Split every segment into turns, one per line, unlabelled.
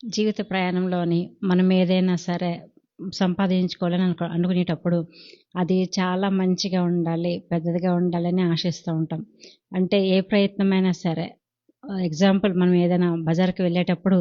జీవిత ప్రయాణంలోని మనం ఏదైనా సరే సంపాదించుకోవాలని అనుకో అనుకునేటప్పుడు అది చాలా మంచిగా ఉండాలి పెద్దదిగా ఉండాలని ఆశిస్తూ ఉంటాం. అంటే ఏ ప్రయత్నమైనా సరే ఎగ్జాంపుల్ మనం ఏదైనా బజార్కి వెళ్ళేటప్పుడు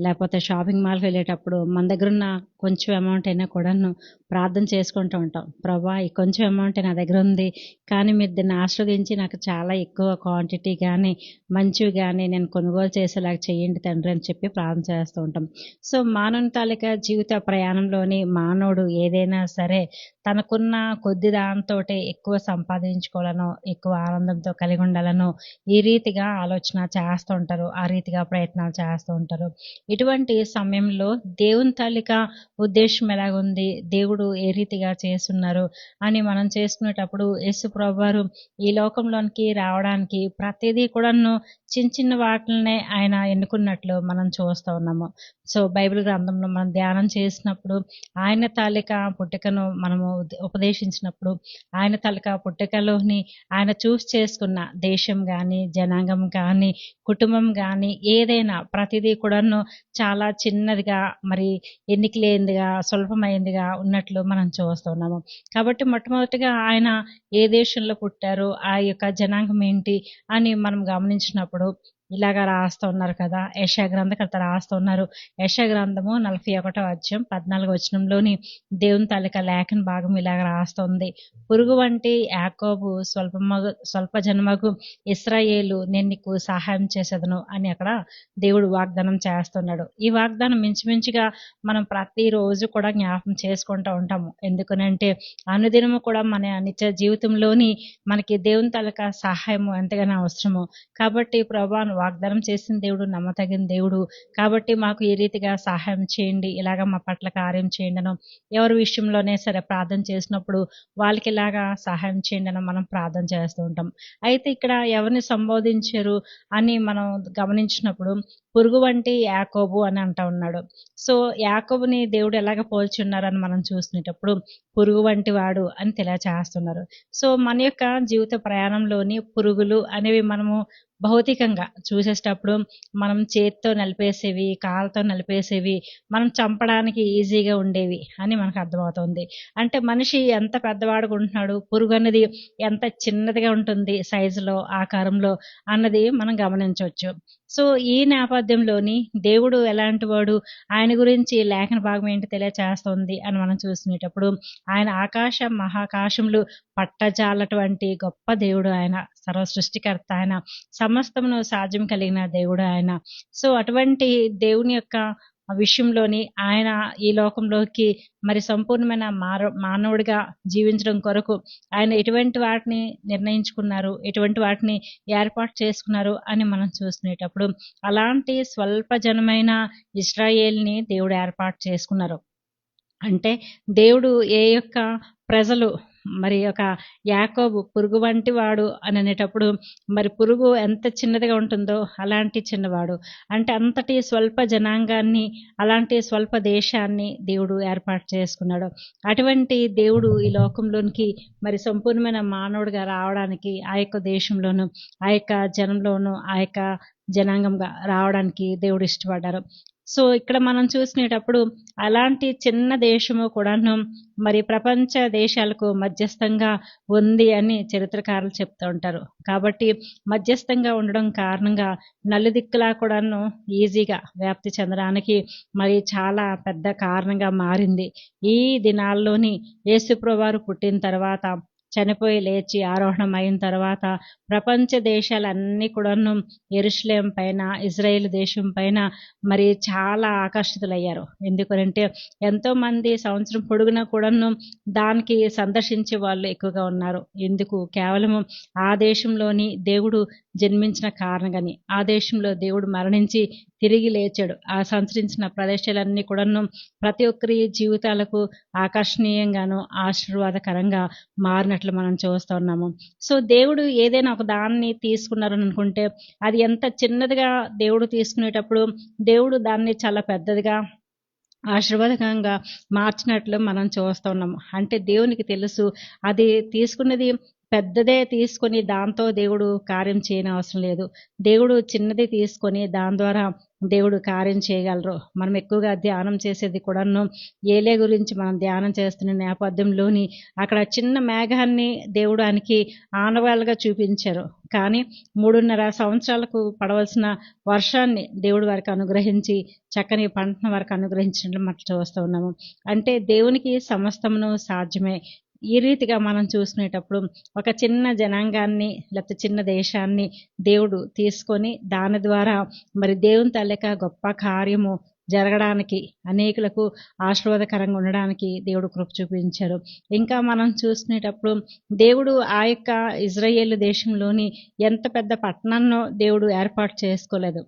లేకపోతే షాపింగ్ మాల్కి వెళ్ళేటప్పుడు మన దగ్గర ఉన్న కొంచెం అమౌంట్ అయినా కూడాను ప్రార్థన చేసుకుంటూ ఉంటాం. ప్రభా ఈ కొంచెం అమౌంట్ నా దగ్గర ఉంది కానీ మీరు దీన్ని ఆస్వాదించి నాకు చాలా ఎక్కువ క్వాంటిటీ కానీ మంచివి కానీ నేను కొనుగోలు చేసేలాగా చేయండి తండ్రి అని చెప్పి ప్రార్థన చేస్తూ ఉంటాం. సో మానవ తాలూకా జీవిత ప్రయాణంలోని మానవుడు ఏదైనా సరే తనకున్న కొద్ది దాంతో ఎక్కువ సంపాదించుకోవాలనో ఎక్కువ ఆనందంతో కలిగి ఉండాలనో ఈ రీతిగా ఆలోచన చేస్తూ ఉంటారు. ఆ రీతిగా ప్రయత్నాలు చేస్తూ ఉంటారు. ఇటువంటి సమయంలో దేవుని తాలూకా ఉద్దేశం ఎలాగుంది? దేవుడు ఏ రీతిగా చేస్తున్నారు అని మనం చేసుకునేటప్పుడు యేసు ప్రభువారు ఈ లోకంలోనికి రావడానికి ప్రతిదీ కూడాను చిన్న చిన్న వాటినే ఆయన ఎన్నుకున్నట్లు మనం చూస్తూ ఉన్నాము. సో బైబిల్ గ్రంథంలో మనం ధ్యానం చేసినప్పుడు ఆయన తాలిక పుట్టుకను మనము ఉపదేశించినప్పుడు ఆయన తలక పుట్టుకలోని ఆయన చూస్ చేసుకున్న దేశం కానీ జనాంగం కానీ కుటుంబం కానీ ఏదైనా ప్రతిదీ కూడాను చాలా చిన్నదిగా మరి ఎన్నికలేనిదిగా సులభమైందిగా స్వల్పమైందిగా ఉన్నట్లు మనం చూస్తున్నాము. కాబట్టి మొట్టమొదటిగా ఆయన ఏ దేశంలో పుట్టారు ఆ యొక్క జనాంగం ఏంటి అని మనం గమనించినప్పుడు ఇలాగా రాస్తూ ఉన్నారు కదా. యశా గ్రంథకర్త రాస్తూ ఉన్నారు. యశా గ్రంథము నలభై ఒకటో అధ్యాయం పద్నాలుగు వచనంలోని దేవుని తాలిక లేఖన భాగం ఇలాగ రాస్తుంది పురుగు వంటి యాకోబు స్వల్పమగు స్వల్ప జన్మకు ఇస్రాయేలు నేను నీకు సహాయం చేసేదను అని అక్కడ దేవుడు వాగ్దానం చేస్తున్నాడు. ఈ వాగ్దానం మించుమించుగా మనం ప్రతిరోజు కూడా జ్ఞాపం చేసుకుంటూ ఉంటాము. ఎందుకనంటే అనుదినము కూడా మన నిత్య జీవితంలోని మనకి దేవుని తాలూకా సహాయం ఎంతగానో అవసరము. కాబట్టి ప్రభా వాగ్దానం చేసిన దేవుడు నమ్మతగిన దేవుడు. కాబట్టి మాకు ఈ రీతిగా సహాయం చేయండి. ఇలాగ మా పట్ల కార్యం చేయండి అను ఎవరి విషయంలోనే సరే ప్రార్థన చేసినప్పుడు వాళ్ళకి ఇలాగా సహాయం చేయండి అని మనం ప్రార్థన చేస్తూ ఉంటాం. అయితే ఇక్కడ ఎవరిని సంబోధించారు అని మనం గమనించినప్పుడు పురుగు వంటి యాకోబు అని అంటా ఉన్నాడు. సో యాకోబుని దేవుడు ఎలాగ పోల్చున్నారని మనం చూసినప్పుడు పురుగు వంటి వాడు అని తెలియచేస్తున్నారు. సో మన యొక్క జీవిత ప్రయాణంలోని పురుగులు అనేవి మనము భౌతికంగా చూసేటప్పుడు మనం చేతితో నలిపేసేవి కాళ్ళతో నలిపేసేవి మనం చంపడానికి ఈజీగా ఉండేవి అని మనకు అర్థమవుతుంది. అంటే మనిషి ఎంత పెద్దవాడుకుంటున్నాడు పురుగు అనేది ఎంత చిన్నదిగా ఉంటుంది సైజులో ఆకారంలో అన్నది మనం గమనించవచ్చు. సో ఈ నేపథ్యంలోని దేవుడు ఎలాంటి వాడు? ఆయన గురించి లేఖన భాగం ఏంటి తెలియచేస్తుంది అని మనం చూసినప్పుడు ఆయన ఆకాశ మహాకాశములు పట్టజాలటువంటి గొప్ప దేవుడు ఆయన సర్వ సృష్టికర్త ఆయన సమస్తమును సాధ్యం కలిగిన దేవుడు ఆయన. సో అటువంటి దేవుని యొక్క విషయంలోని ఆయన ఈ లోకంలోకి మరి సంపూర్ణమైన మార మానవుడిగా జీవించడం కొరకు ఆయన ఎటువంటి వాటిని నిర్ణయించుకున్నారు ఎటువంటి వాటిని ఏర్పాటు చేసుకున్నారు అని మనం చూసుకునేటప్పుడు అలాంటి స్వల్ప జనమైన ఇస్రాయేల్ని దేవుడు ఏర్పాటు చేసుకున్నారు. అంటే దేవుడు ఏ యొక్క ప్రజలు మరి ఒక యాకోబు పురుగు వంటి వాడు అని అనేటప్పుడు మరి పురుగు ఎంత చిన్నదిగా ఉంటుందో అలాంటి చిన్నవాడు. అంటే అంతటి స్వల్ప జనాంగాన్ని అలాంటి స్వల్ప దేశాన్ని దేవుడు ఏర్పాటు చేసుకున్నాడు. అటువంటి దేవుడు ఈ లోకంలోనికి మరి సంపూర్ణమైన మానవుడిగా రావడానికి ఆ యొక్క దేశంలోను ఆ యొక్క జనంలోను ఆ యొక్క జనాంగంగా రావడానికి దేవుడు ఇష్టపడ్డారు. సో ఇక్కడ మనం చూసినప్పుడు అలాంటి చిన్న దేశము కూడాను మరి ప్రపంచ దేశాలకు మధ్యస్థంగా ఉంది అని చరిత్రకారులు చెప్తూ ఉంటారు. కాబట్టి మధ్యస్థంగా ఉండడం కారణంగా నలుదిక్కులా కూడాను ఈజీగా వ్యాప్తి చెందడానికి మరి చాలా పెద్ద కారణంగా మారింది. ఈ దినాల్లోని యేసుప్రవారు పుట్టిన తర్వాత చనిపోయి లేచి ఆరోహణం అయిన తర్వాత ప్రపంచ దేశాలన్నీ కూడాను ఎరుషులేం పైన ఇజ్రాయెల్ దేశం పైన మరి చాలా ఆకర్షితులయ్యారు. ఎందుకంటే ఎంతో మంది సంవత్సరం పొడుగునా కూడాను దానికి సందర్శించే వాళ్ళు ఎక్కువగా ఉన్నారు. ఎందుకు? కేవలము ఆ దేశంలోని దేవుడు జన్మించిన కారణంగాని. ఆ దేశంలో దేవుడు మరణించి తిరిగి లేచాడు. ఆ సంచరించిన ప్రదేశాలన్నీ కూడాను ప్రతి ఒక్కరి జీవితాలకు ఆకర్షణీయంగాను ఆశీర్వాదకరంగా మారినట్లు మనం చూస్తూ ఉన్నాము. సో దేవుడు ఏదైనా ఒక దాన్ని తీసుకున్నారని అనుకుంటే అది ఎంత చిన్నదిగా దేవుడు తీసుకునేటప్పుడు దేవుడు దాన్ని చాలా పెద్దదిగా ఆశీర్వాదకంగా మార్చినట్లు మనం చూస్తూ ఉన్నాము. అంటే దేవునికి తెలుసు అది తీసుకున్నది పెద్దదే తీసుకొని దాంతో దేవుడు కార్యం చేయని అవసరం లేదు. దేవుడు చిన్నది తీసుకొని దాని ద్వారా దేవుడు కార్యం చేయగలరు. మనం ఎక్కువగా ధ్యానం చేసేది కూడాను ఏలే గురించి మనం ధ్యానం చేస్తున్న నేపథ్యంలోని అక్కడ చిన్న మేఘాన్ని దేవుడు ఆయనకి ఆనవాళ్ళుగా చూపించారు. కానీ మూడున్నర సంవత్సరాలకు పడవలసిన వర్షాన్ని దేవుడు వారికి అనుగ్రహించి చక్కని పంటను వారికి అనుగ్రహించినట్లు మనం చూస్తూ ఉన్నాము. అంటే దేవునికి సమస్తమును సాధ్యమే. ఈ రీతిగా మనం చూసుకునేటప్పుడు ఒక చిన్న జనాంగాన్ని లేకపోతే చిన్న దేశాన్ని దేవుడు తీసుకొని దాని ద్వారా మరి దేవుని తల్లిక గొప్ప కార్యము జరగడానికి అనేకులకు ఆశీర్వాదకరంగా ఉండడానికి దేవుడు కృప చూపించారు. ఇంకా మనం చూసుకునేటప్పుడు దేవుడు ఆ యొక్క ఇజ్రాయేల్ దేశంలోని ఎంత పెద్ద పట్టణాన్నో దేవుడు ఏర్పాటు చేసుకోలేదు.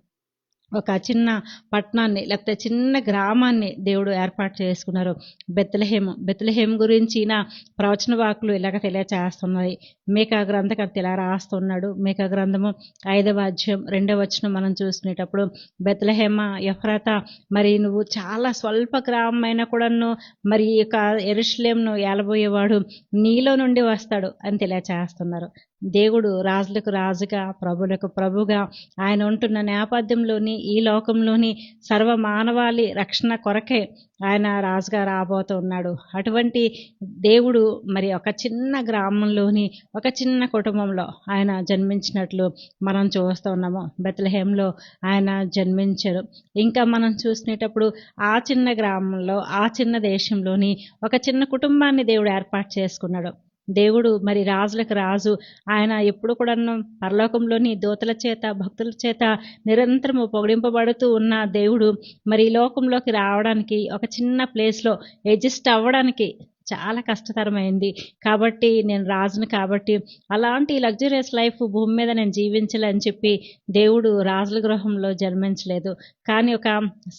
ఒక చిన్న పట్టణాన్ని లేకపోతే చిన్న గ్రామాన్ని దేవుడు ఏర్పాటు చేసుకున్నారు. బెత్తలహేము బెత్తలహేం గురించిన ప్రవచన వాకులు ఇలాగ తెలియచేస్తున్నాయి మేకా గ్రంథకర్త ఇలా రాస్తున్నాడు. మేకా గ్రంథము ఐదవ అధ్యాయం రెండవ వచనం మనం చూసుకునేటప్పుడు బెత్తలహేమ ఎఫ్రాత మరి నువ్వు చాలా స్వల్ప గ్రామమైన కూడాను మరి ఈ యొక్క ఎరుషులేంను ఏలబోయేవాడు నీలో నుండి వస్తాడు అని తెలియచేస్తున్నారు. దేవుడు రాజులకు రాజుగా ప్రభులకు ప్రభుగా ఆయన ఉంటున్న నేపథ్యంలోని ఈ లోకంలోని సర్వ మానవాళి రక్షణ కొరకే ఆయన రాజుగా రాబోతూ ఉన్నాడు. అటువంటి దేవుడు మరి ఒక చిన్న గ్రామంలోని ఒక చిన్న కుటుంబంలో ఆయన జన్మించినట్లు మనం చూస్తూ ఉన్నాము. బెత్లహేంలో ఆయన జన్మించారు. ఇంకా మనం చూసినప్పుడు ఆ చిన్న గ్రామంలో ఆ చిన్న దేశంలోని ఒక చిన్న కుటుంబాన్ని దేవుడు ఏర్పాటు చేసుకున్నాడు. దేవుడు మరి రాజులకు రాజు. ఆయన ఎప్పుడు కూడా పరలోకంలోని దూతల చేత భక్తుల చేత నిరంతరము పొగిడింపబడుతూ ఉన్న దేవుడు. మరి ఈ లోకంలోకి రావడానికి ఒక చిన్న ప్లేస్లో అడ్జస్ట్ అవ్వడానికి చాలా కష్టతరమైంది. కాబట్టి నేను రాజును కాబట్టి అలాంటి లగ్జరియస్ లైఫ్ భూమి మీద నేను జీవించాలని చెప్పి దేవుడు రాజుల గృహంలో జన్మించలేదు. కానీ ఒక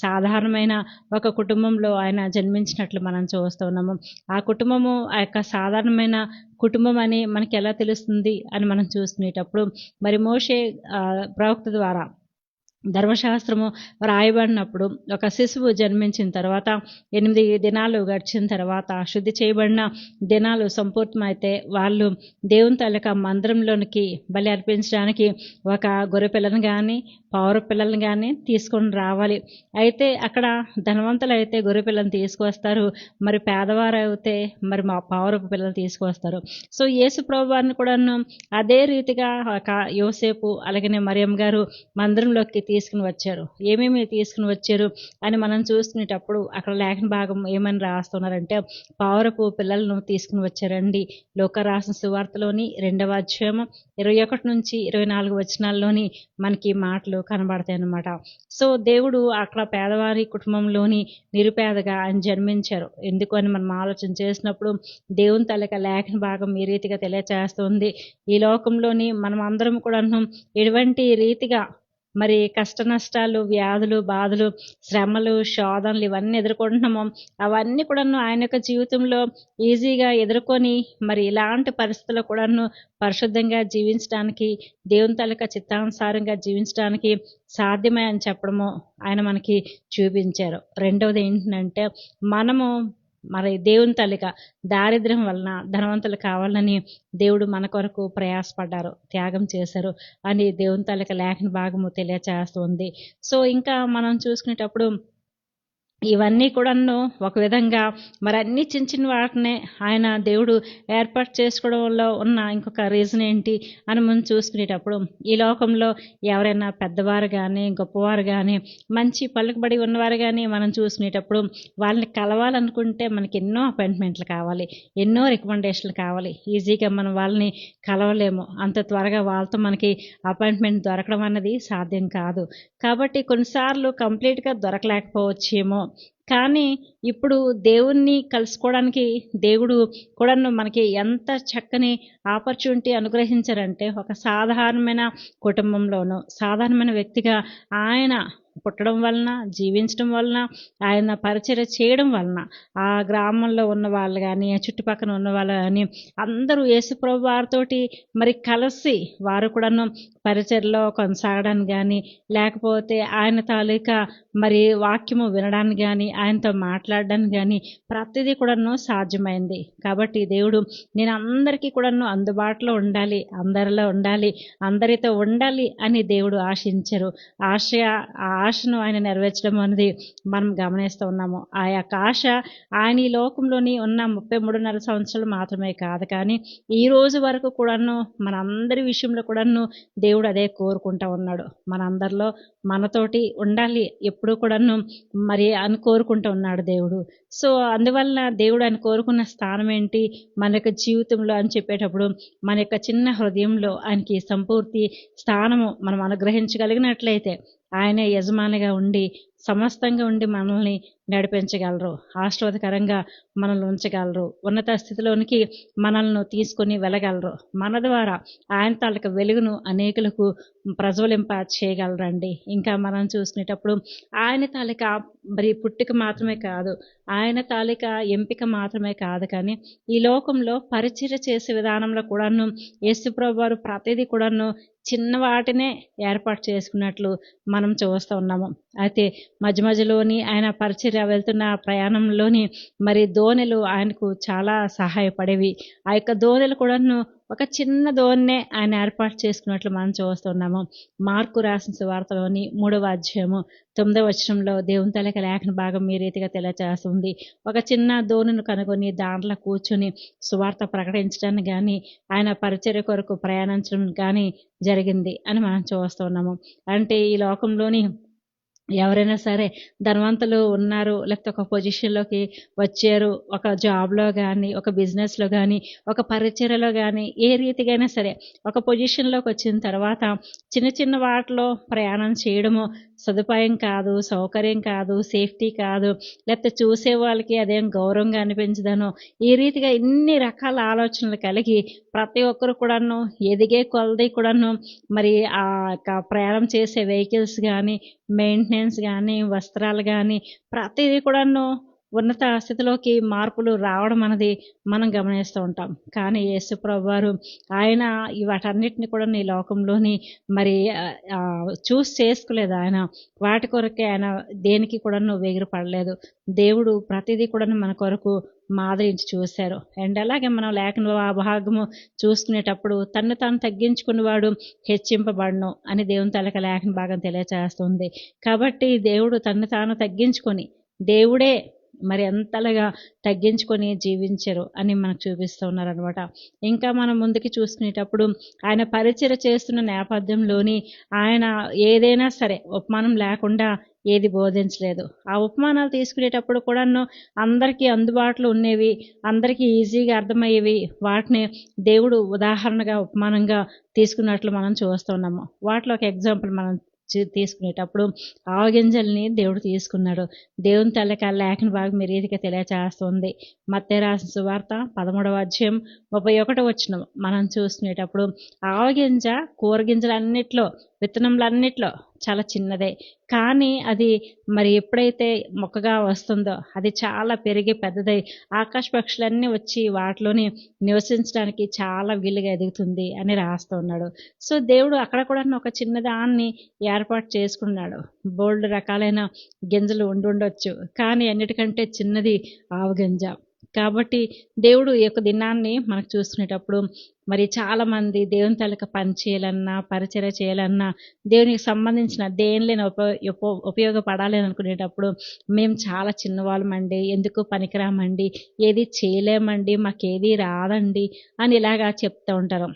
సాధారణమైన ఒక కుటుంబంలో ఆయన జన్మించినట్లు మనం చూస్తున్నాము. ఆ కుటుంబము ఆ యొక్క సాధారణమైన కుటుంబం అని మనకి ఎలా తెలుస్తుంది అని మనం చూసుకునేటప్పుడు మరి మోషే ప్రవక్త ద్వారా ధర్మశాస్త్రము రాయబడినప్పుడు ఒక శిశువు జన్మించిన తర్వాత ఎనిమిది దినాలు గడిచిన తర్వాత శుద్ధి చేయబడిన దినాలు సంపూర్ణమైతే వాళ్ళు దేవుని తాలూకా మందిరంలోనికి బలి అర్పించడానికి ఒక గొర్రె పిల్లను కానీ పౌర పిల్లలను కానీ తీసుకొని రావాలి. అయితే అక్కడ ధనవంతులు అయితే గొర్రె పిల్లని తీసుకొస్తారు మరి పేదవారు అయితే మరి మా పౌరపు పిల్లలు తీసుకొస్తారు సో యేసు ప్రభువారిని కూడా కూడాను అదే రీతిగా ఒక యోసేపు అలాగనే మరియం గారు మందిరంలోకి తీసుకుని వచ్చారు. ఏమేమి తీసుకుని వచ్చారు అని మనం చూసుకునేటప్పుడు అక్కడ లేఖన భాగం ఏమని రాస్తున్నారంటే పావురపు పిల్లలను తీసుకుని వచ్చారండి. లోక రాసిన సువార్తలోని రెండవ అధ్యాయం ఇరవై ఒకటి నుంచి ఇరవై నాలుగు వచనాల్లోని మనకి మాటలు కనబడతాయి అన్నమాట. సో దేవుడు అక్కడ పేదవారి కుటుంబంలోని నిరుపేదగా ఆయన జన్మించారు. ఎందుకు అని మనం ఆలోచన చేసినప్పుడు దేవుని తలక లేఖన భాగం ఈ రీతిగా తెలియచేస్తుంది. ఈ లోకంలోని మనం అందరం కూడా ఎటువంటి రీతిగా మరి కష్ట నష్టాలు వ్యాధులు బాధలు శ్రమలు శోధనలు ఇవన్నీ ఎదుర్కొంటున్నామో. అవన్నీ కూడాను ఆయన యొక్క జీవితంలో ఈజీగా ఎదుర్కొని మరి ఇలాంటి పరిస్థితుల్లో కూడాను పరిశుద్ధంగా జీవించడానికి దేవుని తాలూకా చిత్తానుసారంగా జీవించడానికి సాధ్యమే అని చెప్పడము ఆయన మనకి చూపించారు. రెండవది ఏంటంటే మనము మరి దేవుని తల్లిక దారిద్ర్యం వలన ధనవంతులు కావాలని దేవుడు మన కొరకు ప్రయాసపడ్డారు త్యాగం చేశారు అని దేవుని తల్లిక లేఖన భాగము తెలియచేస్తుంది. సో ఇంకా మనం చూసుకునేటప్పుడు ఇవన్నీ కూడాను ఒక విధంగా మరి అన్ని చిన్న చిన్న వాటినే ఆయన దేవుడు ఏర్పాటు చేసుకోవడంలో ఉన్న ఇంకొక రీజన్ ఏంటి అని మనం చూసుకునేటప్పుడు ఈ లోకంలో ఎవరైనా పెద్దవారు కానీ గొప్పవారు కానీ మంచి పలుకుబడి ఉన్నవారు కానీ మనం చూసుకునేటప్పుడు వాళ్ళని కలవాలనుకుంటే మనకి ఎన్నో అపాయింట్మెంట్లు కావాలి ఎన్నో రికమెండేషన్లు కావాలి. ఈజీగా మనం వాళ్ళని కలవలేము. అంత త్వరగా వాళ్ళతో మనకి అపాయింట్మెంట్ దొరకడం అన్నది సాధ్యం కాదు. కాబట్టి కొన్నిసార్లు కంప్లీట్గా దొరకలేకపోవచ్చేమో కానీ ఇప్పుడు దేవుణ్ణి కలుసుకోవడానికి దేవుడు కూడా మనకి ఎంత చక్కని ఆపర్చునిటీ అనుగ్రహించారంటే ఒక సాధారణమైన కుటుంబంలోనూ సాధారణమైన వ్యక్తిగా ఆయన పుట్టడం వలన జీవించడం వలన ఆయన పరిచయం చేయడం వలన ఆ గ్రామంలో ఉన్న వాళ్ళు కానీ ఆ చుట్టుపక్కల ఉన్న వాళ్ళు కానీ అందరూ యేసుప్రభు వారితోటి మరి కలిసి వారు కూడాను పరిచయలో కొనసాగడానికి కానీ లేకపోతే ఆయన తాలూకా మరి వాక్యము వినడానికి కానీ ఆయనతో మాట్లాడడానికి కానీ ప్రతిదీ కూడాను సాధ్యమైంది. కాబట్టి దేవుడు నేను అందరికీ కూడాను అందుబాటులో ఉండాలి అందరిలో ఉండాలి అందరితో ఉండాలి అని దేవుడు ఆశించరు. ఆశ ఆ ఆశను ఆయన నెరవేర్చడం అనేది మనం గమనిస్తూ ఉన్నాము. ఆ యొక్క ఆశ ఆయన ఈ లోకంలోని ఉన్న ముప్పై మూడున్నర సంవత్సరాలు మాత్రమే కాదు కానీ ఈ రోజు వరకు కూడాను మనందరి విషయంలో కూడాను దేవుడు అదే కోరుకుంటా ఉన్నాడు. మనందరిలో మనతోటి ఉండాలి ఎప్పుడు కూడాను మరి అని కోరుకుంటూ ఉన్నాడు దేవుడు. సో అందువలన దేవుడు ఆయన కోరుకున్న స్థానం ఏంటి? మన యొక్క జీవితంలో అని చెప్పేటప్పుడు మన యొక్క చిన్న హృదయంలో ఆయనకి సంపూర్తి స్థానము మనం అనుగ్రహించగలిగినట్లయితే ఆయన యజమానిగా ఉండి సమస్తంగా ఉండి మనల్ని నడిపించగలరు. ఆశీర్వాదకరంగా మనల్ని ఉంచగలరు. ఉన్నత స్థితిలోనికి మనల్ని తీసుకొని వెళ్ళగలరు. మన ద్వారా ఆయన తాలూకా వెలుగును అనేకులకు ప్రజ్వలింప చేయగలరండి. ఇంకా మనం చూసినప్పుడు ఆయన తాలూకా మరి పుట్టుక మాత్రమే కాదు ఆయన తాలూకా ఎంపిక మాత్రమే కాదు కానీ ఈ లోకంలో పరిచర్య చేసే విధానంలో కూడాను యేసుప్రభు వారు ప్రతిదీ కూడాను చిన్న వాటినే ఏర్పాటు చేసుకున్నట్లు మనం చూస్తూ ఉన్నాము. అయితే మధ్య మధ్యలోని ఆయన పరిచర్య వెళ్తున్న ప్రయాణంలోని మరి దోణెలు ఆయనకు చాలా సహాయపడేవి. ఆ యొక్క దోణెలు కూడాను ఒక చిన్న దోణినే ఆయన ఏర్పాటు చేసుకున్నట్లు మనం చూస్తున్నాము. మార్కు రాసిన సువార్తలోని మూడవ అధ్యాయము తొమ్మిదవ వచనంలో దేవుని తలక లేఖన భాగం మీ రీతిగా తెలియజేస్తుంది ఒక చిన్న దోణిని కనుగొని దాంట్లో కూర్చొని సువార్త ప్రకటించడానికి కానీ ఆయన పరిచర్య కొరకు ప్రయాణించడం కానీ జరిగింది అని మనం చూస్తున్నాము. అంటే ఈ లోకంలోని ఎవరైనా సరే ధనవంతులు ఉన్నారు లేకపోతే ఒక పొజిషన్లోకి వచ్చారు ఒక జాబ్లో కానీ ఒక బిజినెస్లో కానీ ఒక పరిచయలో కానీ ఏ రీతికైనా సరే ఒక పొజిషన్లోకి వచ్చిన తర్వాత చిన్న చిన్న వాటిలో ప్రయాణం చేయడము సదుపాయం కాదు సౌకర్యం కాదు సేఫ్టీ కాదు లేకపోతే చూసే వాళ్ళకి అదేం గౌరవంగా అనిపించదనో ఈ రీతిగా ఇన్ని రకాల ఆలోచనలు కలిగి ప్రతి ఒక్కరు కూడాను ఎదిగే కొలది కూడాను మరి ఆ యొక్క ప్రయాణం చేసే వెహికల్స్ కానీ మెయింటెనెన్స్ కానీ వస్త్రాలు కానీ ప్రతిదీ కూడాను ఉన్నత స్థితిలోకి మార్పులు రావడం అనేది మనం గమనిస్తూ ఉంటాం. కానీ యేసుప్రభు వారు ఆయన వాటన్నిటిని కూడా ఈ లోకంలోని మరి చూస్ చేసుకోలేదు ఆయన. వాటి కొరకే ఆయన దేనికి కూడా నువ్వు పడలేదు దేవుడు ప్రతిదీ కూడా మన కొరకు మాదరించి చూశారు. అండ్ అలాగే మనం లేఖన భాగము చూసుకునేటప్పుడు తను తాను తగ్గించుకునేవాడు హెచ్చింపబడను అని దేవుని తలక లేఖన భాగం తెలియచేస్తుంది. కాబట్టి దేవుడు తను తాను తగ్గించుకొని దేవుడే మరి ఎంతలాగా తగ్గించుకొని జీవించరు అని మనకు చూపిస్తూ ఉన్నారనమాట ఇంకా మనం ముందుకి చూసుకునేటప్పుడు ఆయన పరిచయ చేస్తున్న నేపథ్యంలోని ఆయన ఏదైనా సరే ఉపమానం లేకుండా ఏది బోధించలేదు. ఆ ఉపమానాలు తీసుకునేటప్పుడు కూడాను అందరికీ అందుబాటులో ఉండేవి అందరికీ ఈజీగా అర్థమయ్యేవి వాటిని దేవుడు ఉదాహరణగా ఉపమానంగా తీసుకున్నట్లు మనం చూస్తున్నాము వాటిలో ఒక ఎగ్జాంపుల్ మనం తీసుకునేటప్పుడు ఆవగింజల్ని దేవుడు తీసుకున్నాడు. దేవుని తల్లక లేఖన భాగం మీ రీతిగా తెలియచేస్తుంది. మత్తే రాసిన సువార్త పదమూడవ అధ్యాయం ముప్పై ఒకటో వచ్చిన మనం చూసుకునేటప్పుడు ఆవగింజ కూరగింజలన్నిట్లో విత్తనంలన్నిట్లో చాలా చిన్నదే. కానీ అది మరి ఎప్పుడైతే మొక్కగా వస్తుందో అది చాలా పెరిగి పెద్దదై ఆకాశ పక్షులన్నీ వచ్చి వాటిలోని నివసించడానికి చాలా వీలుగా ఎదుగుతుంది అని రాస్తూ ఉన్నాడు. సో దేవుడు అక్కడ కూడా ఒక చిన్నదాన్ని ఏర్పాటు చేసుకున్నాడు. బోల్డ్ రకాలైన గింజలు ఉండుండొచ్చు. కానీ అన్నిటికంటే చిన్నది ఆవు గింజ. కాబట్టి దేవుడు ఈ యొక్క దినాన్ని మనకు చూసుకునేటప్పుడు మరి చాలామంది దేవుని తలక పని చేయాలన్నా పరిచయ చేయాలన్నా దేవునికి సంబంధించిన దేనిలేని ఉప ఉపయోగపడాలి అనుకునేటప్పుడు మేము చాలా చిన్నవాళ్ళమండి ఎందుకు పనికిరామండి ఏది చేయలేమండి మాకేది రాదండి అని ఇలాగా చెప్తూ ఉంటారు.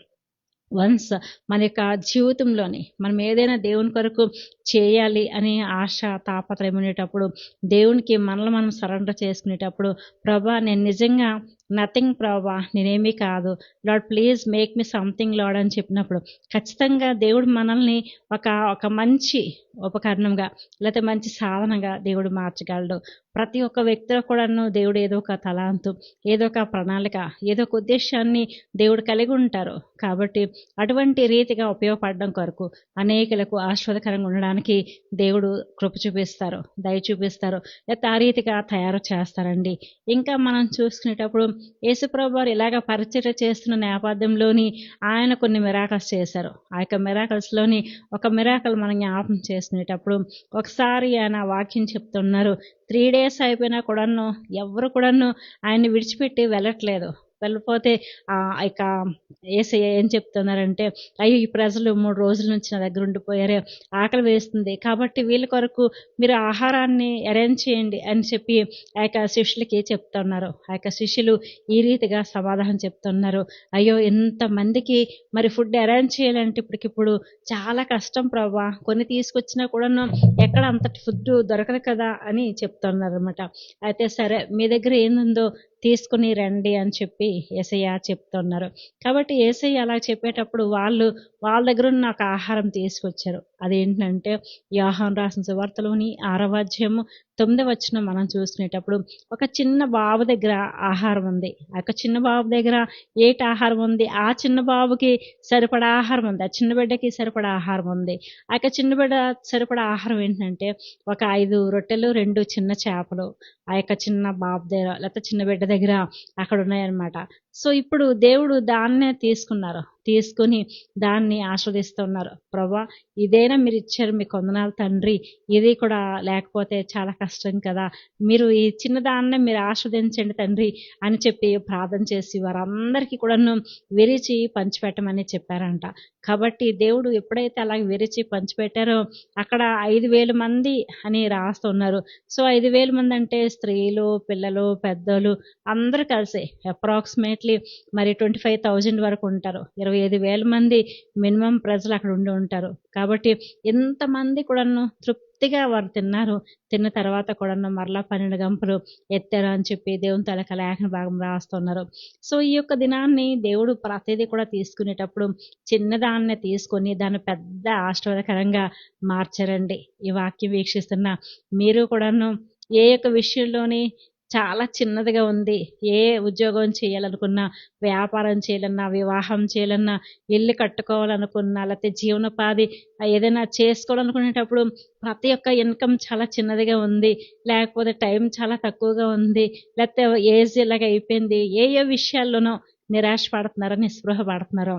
వన్స్ మన యొక్క జీవితంలోని మనం ఏదైనా దేవుని కొరకు చేయాలి అని ఆశ తాపత్రయం ఉండేటప్పుడు దేవునికి మనల్ని మనం సరెండర్ చేసుకునేటప్పుడు ప్రభా నేను నిజంగా నథింగ్ ప్రభా. నేనేమీ కాదు. Lord please make me something lord అని చెప్పినప్పుడు ఖచ్చితంగా దేవుడు మనల్ని ఒక ఒక మంచి ఉపకరణంగా లేకపోతే మంచి సాధనగా దేవుడు మార్చగలడు. ప్రతి ఒక్క వ్యక్తిలో కూడాను దేవుడు ఏదో ఒక తలాంతు ఏదో ఒక ప్రణాళిక ఏదో ఒక ఉద్దేశాన్ని దేవుడు కలిగి ఉంటారు. కాబట్టి అటువంటి రీతిగా ఉపయోగపడడం కొరకు అనేకులకు ఆస్వాదకరంగా ఉండడానికి దేవుడు కృప చూపిస్తారు దయ చూపిస్తారు. లేకపోతే ఆ రీతిగా తయారు చేస్తారండి. ఇంకా మనం చూసుకునేటప్పుడు యేసుప్రభు వారు ఇలాగ పరిచర్య చేస్తున్న నేపథ్యంలోని ఆయన కొన్ని మిరాకల్స్ చేశారు. ఆ యొక్క మిరాకల్స్లోని ఒక మిరాకల్ మనం జ్ఞాపకం చేసుకునేటప్పుడు ఒకసారి ఆయన వాక్యం చెప్తున్నారు. త్రీ డేస్ అయిపోయినా కూడాను ఎవరు కూడాను ఆయన్ని విడిచిపెట్టి వెళ్ళట్లేదు. వెళ్ళిపోతే ఆ ఇక ఏసయ్య ఏం చెప్తున్నారంటే అయ్యో ఈ ప్రజలు మూడు రోజుల నుంచి నా దగ్గర ఉండిపోయారు ఆకలి వేస్తుంది. కాబట్టి వీళ్ళ కొరకు మీరు ఆహారాన్ని అరేంజ్ చేయండి అని చెప్పి ఆ యొక్క శిష్యులకి చెప్తున్నారు. ఆ యొక్క శిష్యులు ఈ రీతిగా సమాధానం చెప్తున్నారు. అయ్యో ఇంతమందికి మరి ఫుడ్ అరేంజ్ చేయాలంటే ఇప్పటికిప్పుడు చాలా కష్టం ప్రభా. కొన్ని తీసుకొచ్చినా కూడాను ఎక్కడ అంతటి ఫుడ్ దొరకదు కదా అని చెప్తున్నారు అనమాట అయితే సరే మీ దగ్గర ఏముందో తీసుకుని రండి అని చెప్పి ఏసయ్య చెప్తున్నారు. కాబట్టి ఏసయ్య అలా చెప్పేటప్పుడు వాళ్ళు వాళ్ళ దగ్గర ఉన్న ఒక ఆహారం తీసుకొచ్చారు. అదేంటంటే యోహాన్ రాసిన సువార్తలోని ఆరవాధ్యము తొమ్మిది వచ్చిన మనం చూసుకునేటప్పుడు ఒక చిన్న బాబు దగ్గర ఆహారం ఉంది. ఆ యొక్క చిన్న బాబు దగ్గర ఏటి ఆహారం ఉంది? ఆ చిన్న బాబుకి సరిపడా ఆహారం ఉంది. ఆ చిన్న బిడ్డకి సరిపడా ఆహారం ఉంది. ఆ యొక్క చిన్న బిడ్డ సరిపడా ఆహారం ఏంటంటే ఒక ఐదు రొట్టెలు రెండు చిన్న చేపలు ఆ యొక్క చిన్న బాబు దగ్గర లేకపోతే చిన్న బిడ్డ దగ్గర అక్కడ ఉన్నాయన్నమాట. సో ఇప్పుడు దేవుడు దాన్నే తీసుకున్నారు. తీసుకుని దాన్ని ఆస్వాదిస్తున్నారు. ప్రభా ఇదేనా మీరు ఇచ్చారు మీ కొందనాలు తండ్రి. ఇది కూడా లేకపోతే చాలా కష్టం కదా. మీరు ఈ చిన్నదాన్నే మీరు ఆస్వాదించండి తండ్రి అని చెప్పి ప్రార్థన చేసి వారందరికీ కూడాను విరిచి పంచిపెట్టమని చెప్పారంట. కాబట్టి దేవుడు ఎప్పుడైతే అలాగే విరిచి పంచిపెట్టారో అక్కడ ఐదు వేల మంది అని రాస్తున్నారు. సో ఐదు వేల మంది అంటే స్త్రీలు పిల్లలు పెద్దలు అందరూ కలిసి అప్రాక్సిమేట్లీ మరి ట్వంటీ ఫైవ్ థౌజండ్ వరకు ఉంటారు. ఇరవై ఐదు వేల మంది మినిమం ప్రజలు అక్కడ ఉండి ఉంటారు. కాబట్టి ఎంతమంది కూడాను తృప్తిగా వారు తిన్నారు తిన్న తర్వాత కూడాను మరలా పన్నెండు గంపలు ఎత్తారు అని చెప్పి దేవుని తలక లేఖన భాగం రాస్తున్నారు. సో ఈ యొక్క దినాన్ని దేవుడు ప్రతిదీ కూడా తీసుకునేటప్పుడు చిన్నదాన్ని తీసుకొని దాన్ని పెద్ద ఆశీర్వాదకరంగా మార్చారండి. ఈ వాక్యం వీక్షిస్తున్న మీరు కూడాను ఏ యొక్క విషయంలోని చాలా చిన్నదిగా ఉంది. ఏ ఉద్యోగం చేయాలనుకున్నా వ్యాపారం చేయాలన్నా వివాహం చేయాలన్నా ఇల్లు కట్టుకోవాలనుకున్నా లేకపోతే జీవనోపాధి ఏదైనా చేసుకోవాలనుకునేటప్పుడు ప్రతి ఒక్క ఇన్కమ్ చాలా చిన్నదిగా ఉంది. లేకపోతే టైం చాలా తక్కువగా ఉంది. లేకపోతే ఏజ్ ఇలాగ అయిపోయింది. ఏ ఏ విషయాల్లోనో నిరాశ పడుతున్నారో నిస్పృహ పడుతున్నారో.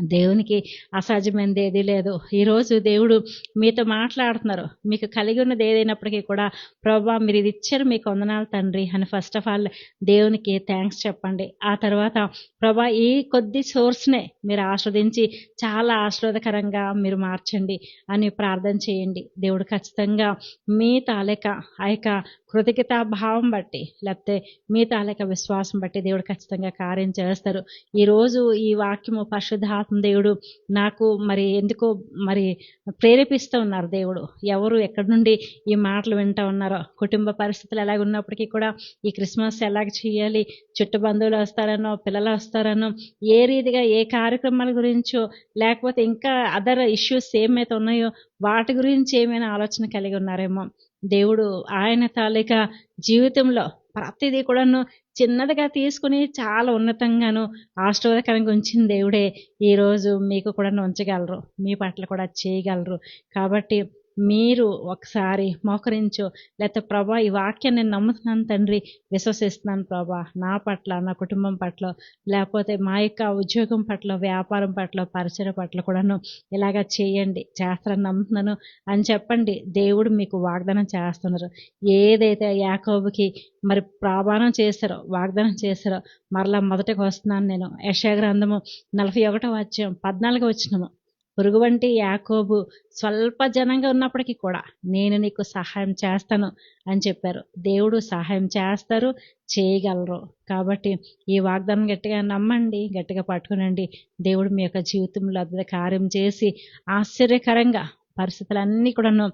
దేవునికి అసహజమైనది ఏదీ లేదు. ఈరోజు దేవుడు మీతో మాట్లాడుతున్నారు. మీకు కలిగి ఉన్నది ఏదైనప్పటికీ కూడా ప్రభా మీరు ఇది ఇచ్చారు మీకు వందనాలు తండ్రి అని ఫస్ట్ ఆఫ్ ఆల్ దేవునికి థ్యాంక్స్ చెప్పండి. ఆ తర్వాత ప్రభా ఈ కొద్ది సోర్స్నే మీరు ఆస్వాదించి చాలా ఆస్వాదకరంగా మీరు మార్చండి అని ప్రార్థన చేయండి. దేవుడు ఖచ్చితంగా మీ తాలేక ఆ యొక్క కృతజ్ఞతా భావం బట్టి లేకపోతే మీ తాలూక విశ్వాసం బట్టి దేవుడు ఖచ్చితంగా కార్యం చేస్తారు. ఈరోజు ఈ వాక్యము పరిశుద్ధాత్మ దేవుడు నాకు మరి ఎందుకో మరి ప్రేరేపిస్తూ ఉన్నారు దేవుడు. ఎవరు ఎక్కడి నుండి ఈ మాటలు వింటూ ఉన్నారో కుటుంబ పరిస్థితులు ఎలాగ ఉన్నప్పటికీ కూడా ఈ క్రిస్మస్ ఎలాగ చేయాలి చుట్టు బంధువులు వస్తారనో పిల్లలు వస్తారనో ఏ రీతిగా ఏ కార్యక్రమాల గురించో లేకపోతే ఇంకా అదర్ ఇష్యూస్ ఏమైతే ఉన్నాయో వాటి గురించి ఏమైనా ఆలోచన కలిగి ఉన్నారేమో. దేవుడు ఆయన తాలూకా జీవితంలో ప్రతిదీ కూడాను చిన్నదిగా తీసుకుని చాలా ఉన్నతంగాను ఆశీర్వాదకరంగా ఉంచిన దేవుడే. ఈరోజు మీకు కూడా ఉంచగలరు మీ పట్ల కూడా చేయగలరు. కాబట్టి మీరు ఒకసారి మోకరించు. లేకపోతే ప్రభా ఈ వాక్యాన్ని నేను నమ్ముతున్నాను తండ్రి. విశ్వసిస్తున్నాను ప్రభా నా పట్ల నా కుటుంబం పట్ల లేకపోతే మా యొక్క ఉద్యోగం పట్ల వ్యాపారం పట్ల పరిచయ పట్ల కూడాను ఇలాగా చేయండి. చేస్తారని నమ్ముతున్నాను. అని చెప్పండి. దేవుడు మీకు వాగ్దానం చేస్తున్నారు. ఏదైతే యాకోబుకి మరి ప్రాభానం చేశారో వాగ్దానం చేశారో మరలా మొదటకు వస్తున్నాను నేను. యశాగ్రంథము నలభై ఒకటో వచ్చాం పద్నాలుగు వచ్చినము పురుగు వంటి యాకోబు స్వల్ప జనంగా ఉన్నప్పటికీ కూడా నేను నీకు సహాయం చేస్తాను అని చెప్పారు. దేవుడు సహాయం చేస్తారు చేయగలరు. కాబట్టి ఈ వాగ్దానం గట్టిగా నమ్మండి గట్టిగా పట్టుకునండి. దేవుడు మీ యొక్క జీవితంలో అద్భుత కార్యం చేసి ఆశ్చర్యకరంగా పరిస్థితులన్నీ కూడాను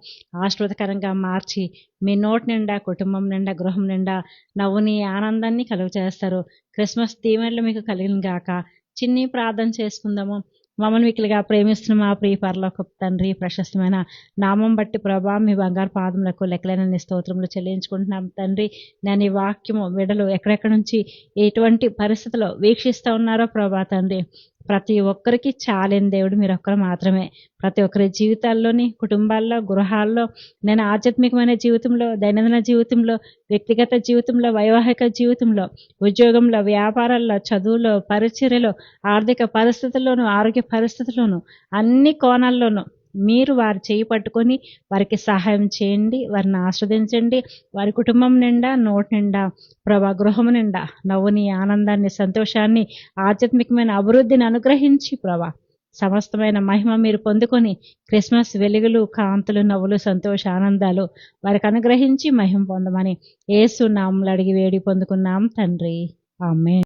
ఆశ్వాదకరంగా మార్చి మీ నోటి నిండా కుటుంబం నిండా గృహం నిండా నవ్వుని ఆనందాన్ని కలుగు చేస్తారు క్రిస్మస్ దీవెనలు మీకు కలిగిన గాక చిన్ని ప్రార్థన చేసుకుందాము. మమ్మల్ని మిక్కిలిగా ప్రేమిస్తున్న మా ప్రియ పరలోక తండ్రి ప్రశస్తమైన నామం బట్టి ప్రభా మీ బంగారు పాదములకు లెక్కలేనన్ని స్తోత్రములు చెల్లించుకుంటున్నాం తండ్రి. నేను ఈ వాక్యము విడలు ఎక్కడెక్కడ నుంచి ఎటువంటి పరిస్థితుల్లో వీక్షిస్తూ ఉన్నారో ప్రభా తండ్రి. ప్రతి ఒక్కరికి చాలేని దేవుడు మీరు ఒక్కరు మాత్రమే. ప్రతి ఒక్కరి జీవితాల్లోని కుటుంబాల్లో గృహాల్లో నేను ఆధ్యాత్మికమైన జీవితంలో దైనందిన జీవితంలో వ్యక్తిగత జీవితంలో వైవాహిక జీవితంలో ఉద్యోగంలో వ్యాపారాల్లో చదువులో పరిచర్యలో ఆర్థిక పరిస్థితుల్లోనూ ఆరోగ్య పరిస్థితుల్లోనూ అన్ని కోణాల్లోనూ మీరు వారు చేయి పట్టుకొని వారికి సహాయం చేయండి వారిని ఆస్వాదించండి. వారి కుటుంబం నిండా నోటి నిండా ప్రభా గృహం నిండా నవ్వుని ఆనందాన్ని సంతోషాన్ని ఆధ్యాత్మికమైన అభివృద్ధిని అనుగ్రహించి ప్రభా సమస్తమైన మహిమ మీరు పొందుకొని క్రిస్మస్ వెలుగులు కాంతులు నవ్వులు సంతోష ఆనందాలు వారికి అనుగ్రహించి మహిమ పొందమని ఏసు నామములు అడిగి వేడి పొందుకున్నాం తండ్రి. ఆమె